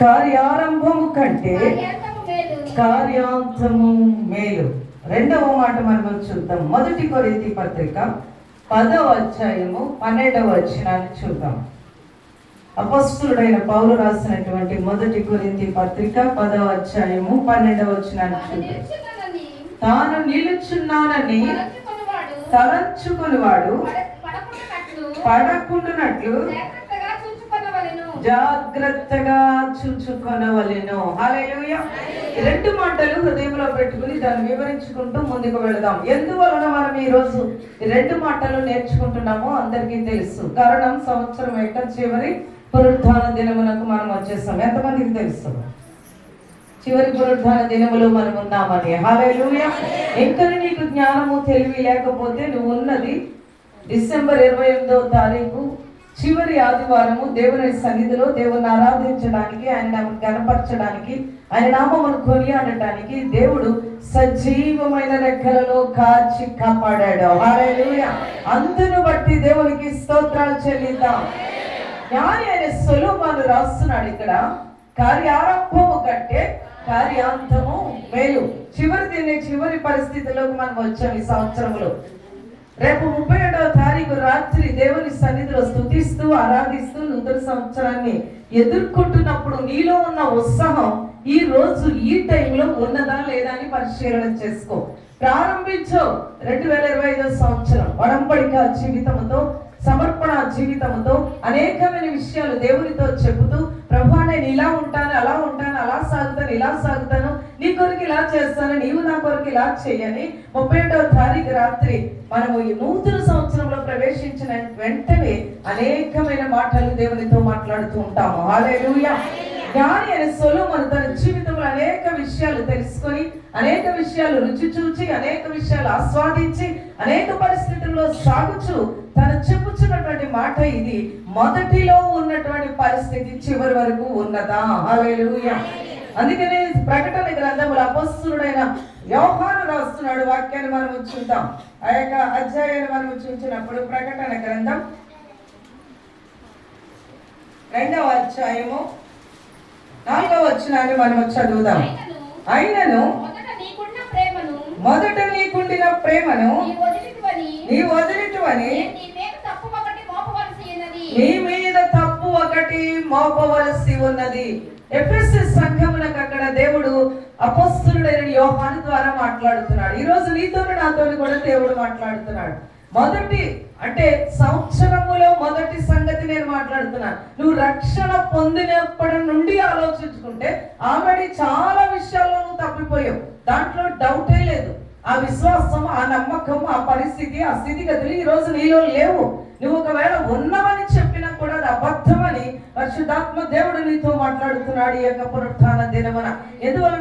కార్యారంభము కంటే కార్యాంతము మేలు. రెండవ మాట మనం చూద్దాం. మొదటి కొరింథీ పత్రిక పదవ అధ్యాయము పన్నెండవ వచనాన్ని చూద్దాం. అపస్తుడైన పౌలు రాసినటువంటి మొదటి కొరింథీ పత్రిక పదవ అధ్యాయము పన్నెండవ వచనాన్ని తాను చూద్దాం. తాను నిలుచున్నానని తలంచుకొనువాడు తలంచుకునివాడు పడ- పడకుండానట్లు. పడకుండునట్లు జాగ్రత్తగా చూచుకొనవలెను. ఈ రెండు మాటలు హృదయంలో పెట్టుకుని దాన్ని వివరించుకుంటూ ముందుకు వెళదాం. ఎందువలన మనం ఈ రోజు రెండు మాటలు నేర్చుకుంటున్నామో అందరికీ తెలుసు. కారణం సంవత్సరం యొక్క చివరి పునరుద్ధాన దినమునకు మనం వచ్చేస్తాం ఎంతమందికి తెలుసు? చివరి పునరుద్ధాన దినములో మనం ఉన్నామని. హల్లెలూయా. ఇంకా నీకు జ్ఞానము తెలివి లేకపోతే నువ్వు ఉన్నది డిసెంబర్ ఇరవై ఎనిమిదవ తారీఖు చివరి ఆదివారము దేవుని సన్నిధిలో దేవుని ఆరాధించడానికి ఆయన కనపరచడానికి ఆయన నామమును కొనియాడటానికి దేవుడు సజీవమైన రెక్కలలో కాచి కాపాడాడు. అందును బట్టి దేవునికి స్తోత్రాలు చెల్లిద్దాం. జ్ఞాని అయిన సొలోమాను రాస్తున్నాడు ఇక్కడ. కార్యారంభము కంటే కార్యాంతము మేలు. చివరి దీన్ని చివరి పరిస్థితిలోకి మనం వచ్చాం ఈ సంవత్సరంలో రేపు ముప్పై ఏడవ తారీఖు రాత్రి దేవుని సన్నిధిలో స్థుతిస్తూ ఆరాధిస్తూ నూతన సంవత్సరాన్ని ఎదుర్కొంటున్నప్పుడు నీలో ఉన్న ఉత్సాహం ఈ రోజు ఈ టైంలో ఉన్నదా లేదా అని పరిశీలన చేసుకో. ప్రారంభించో రెండు వేల ఇరవై ఐదో సంవత్సరం. వడంబడిక జీవితంతో సమర్పణ జీవితంతో అనేకమైన విషయాలు దేవునితో చెబుతూ ప్రభా నేను ఇలా ఉంటాను అలా ఉంటాను అలా సాగుతాను ఇలా సాగుతాను నీ కొరకు ఇలా చేస్తాను నీవు నా కొరకు ఇలా చేయని. ముప్పై ఏడవ తారీఖు రాత్రి మనము ఈ నూతన సంవత్సరంలో ప్రవేశించిన వెంటనే అనేకమైన మాటలు దేవునితో మాట్లాడుతూ ఉంటాము. హాలేలుయా జ్ఞాని అనే సొలోమోను తన జీవితంలో అనేక విషయాలు తెలుసుకొని అనేక విషయాలు రుచి చూచి అనేక విషయాలు ఆస్వాదించి అనేక పరిస్థితుల్లో సాగుచు తను చెప్పుచున్నటువంటి మాట ఇది మొదటిలో ఉన్నటువంటి పరిస్థితి చివరి వరకు ఉన్నదా? హాలేలుయా అందుకనే ప్రకటన గ్రంథములు అపస్తుడైన యోహాను రాస్తున్నాడు వాక్యాన్ని మనం చూద్దాం ఆ యొక్క అధ్యాయాన్ని మనం చూసినప్పుడు ప్రకటన గ్రంథం రెండవ అధ్యాయము నాలుగవ వచనాన్ని మనం చదువుదాం. అయినను మొదట నీకుండిన ప్రేమను నీ వదిలిటువని నీ ఒకటి మోపవలసి ఉన్నది. ఎఫ్ఎస్ఎస్ సంఘమునకు అక్కడ దేవుడు అపస్తుడైన యోహాను ద్వారా మాట్లాడుతున్నాడు. ఈ రోజు నీతో నాతోని కూడా దేవుడు మాట్లాడుతున్నాడు. మొదటి అంటే సంవత్సరములో మొదటి సంగతి నేను మాట్లాడుతున్నా నువ్వు రక్షణ పొందినప్పటి నుండి ఆలోచించుకుంటే ఆమెడి చాలా విషయాల్లో నువ్వు తప్పిపోయావు. దాంట్లో డౌటే లేదు. ఆ విశ్వాసం ఆ నమ్మకం ఆ పరిస్థితి ఆ స్థితిగతులు ఈ రోజు నీలో లేవు. నువ్వు ఒకవేళ ఉన్నవని చెప్పినా కూడా అది అబద్ధం పరిశుద్ధాత్మ దేవుడు నీతో మాట్లాడుతున్నాడు ఈ యొక్క పునరుత్థాన దినమున. ఎందువలన